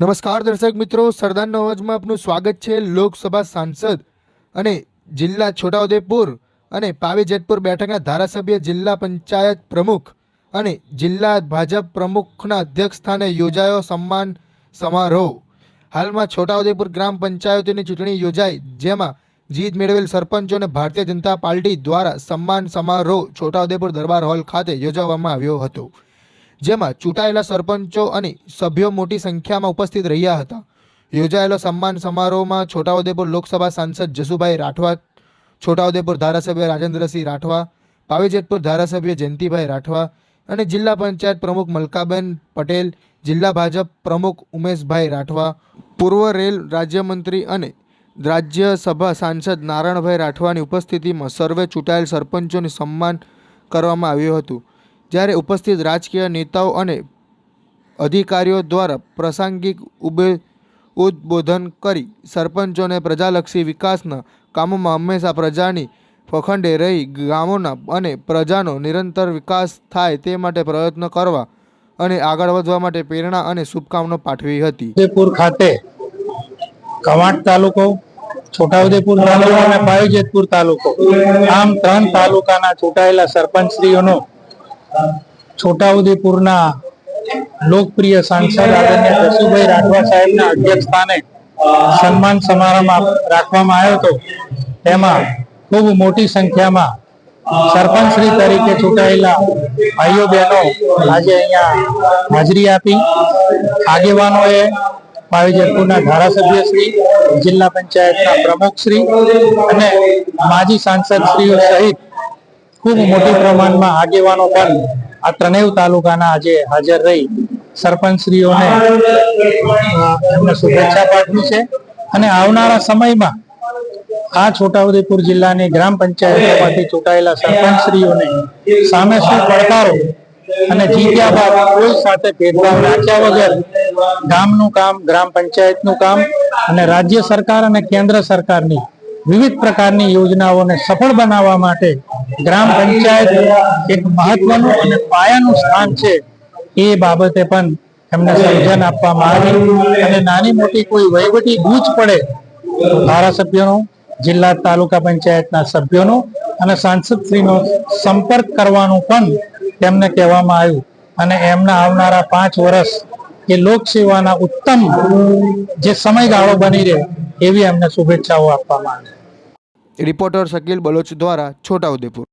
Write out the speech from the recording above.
નમસ્કાર દર્શક મિત્રો સરદારનો અવાજમાં આપનું સ્વાગત છે લોકસભા સાંસદ અને જિલ્લા છોટાઉદેપુર અને પાવી જેતપુર બેઠકના ધારાસભ્ય, જિલ્લા પંચાયત પ્રમુખ અને જિલ્લા ભાજપ પ્રમુખના અધ્યક્ષ સ્થાને યોજાયો સન્માન સમારોહ. હાલમાં છોટાઉદેપુર ગ્રામ પંચાયતોની ચૂંટણી યોજાઈ, જેમાં જીત મેળવેલ સરપંચોને ભારતીય જનતા પાર્ટી દ્વારા સન્માન સમારોહ છોટાઉદેપુર દરબાર હોલ ખાતે યોજવામાં આવ્યો હતો. જેમાં ચૂંટાયેલા સરપંચો અને સભ્યો મોટી સંખ્યામાં ઉપસ્થિત રહ્યા હતા. યોજાયેલો સન્માન સમારોહમાં છોટાઉદેપુર લોકસભા સાંસદ જસુભાઈ રાઠવા, છોટાઉદેપુર ધારાસભ્ય રાજેન્દ્રસિંહ રાઠવા, પાવીજેતપુર ધારાસભ્ય જયંતિભાઈ રાઠવા અને જિલ્લા પંચાયત પ્રમુખ મલકાબેન પટેલ, જિલ્લા ભાજપ પ્રમુખ ઉમેશભાઈ રાઠવા, પૂર્વ રેલ રાજ્યમંત્રી અને રાજ્યસભા સાંસદ નારાયણભાઈ રાઠવાની ઉપસ્થિતિમાં સર્વે ચૂંટાયેલ સરપંચોને સન્માન કરવામાં આવ્યું હતું. જ્યારે ઉપસ્થિત રાજકીય નેતાઓ અને અધિકારીઓ દ્વારા પ્રાસંગિક ઉબે, ઉદબોધન કરી સરપંચોને પ્રજાલક્ષી વિકાસના કામોમાં હંમેશા પ્રજાની પખંડે રહી ગામોના અને પ્રજાનો નિરંતર વિકાસ થાય તે માટે પ્રયત્ન કરવા અને આગળ વધવા માટે પ્રેરણા અને શુભકામના પાઠવી હતી. ઉદયપુર ખાતે કવાંટ તાલુકો, છોટાઉદેપુર તાલુકો અને પાવીજેતપુર તાલુકો, આમ ત્રણ તાલુકાના ચૂંટાયેલા સરપંચશ્રીઓનો છોટાઉદેપુરના લોકપ્રિય સાંસદ આદરણીય જસુભાઈ રાઠવા સાહેબના અધ્યક્ષ સન્માન સમારંભ રાખવામાં આવ્યો હતો. તેમાં ખૂબ મોટી સંખ્યામાં સરપંચશ્રી તરીકે ચૂંટાયેલા ભાઈઓ બહેનો આજે અહીંયા હાજરી આપી. આગેવાનોએ પાવીજેતપુરના ધારાસભ્યશ્રી, જિલ્લા પંચાયતના પ્રમુખશ્રી અને માજી સાંસદશ્રીઓ સહિત ખૂબ મોટી પ્રમાણમાં આગેવાનો પણ આ ત્રણેય તાલુકાના આજે હાજર રહી. સરપંચશ્રીઓને એમને શુભેચ્છા પાઠવી છે. અને આવનારા સમયમાં આ છોટાઉદેપુર જિલ્લાની ગ્રામ પંચાયતોમાંથી ચૂંટાયેલા સરપંચશ્રીઓને સામે શું પડકારો અને જીત્યા બાદ કોઈ સાથે ભેદભાવ રાખ્યા વગર ગામનું કામ ગ્રામ પંચાયતનું કામ અને રાજ્ય સરકાર અને કેન્દ્ર સરકારની વિવિધ પ્રકારની યોજનાઓને સફળ બનાવવા માટે ગ્રામ પંચાયત એક મહત્વનું અને પાયાનું સ્થાન છે. એ બાબતે પણ એમને સમજણ આપવામાં આવી અને નાની મોટી કોઈ વહીવટી ગૂંચ પડે ધારાસભ્યોનો, જિલ્લા તાલુકા પંચાયતના સભ્યોનો અને સાંસદશ્રીનો સંપર્ક કરવાનું પણ તેમને કહેવામાં આવ્યું અને એમના આવનારા પાંચ વર્ષ એ લોકસેવાના ઉત્તમ જે સમયગાળો બની રહે એવી એમને શુભેચ્છાઓ આપવામાં આવી. રિપોર્ટર શકીલ બલોચ દ્વારા છોટાઉદેપુર.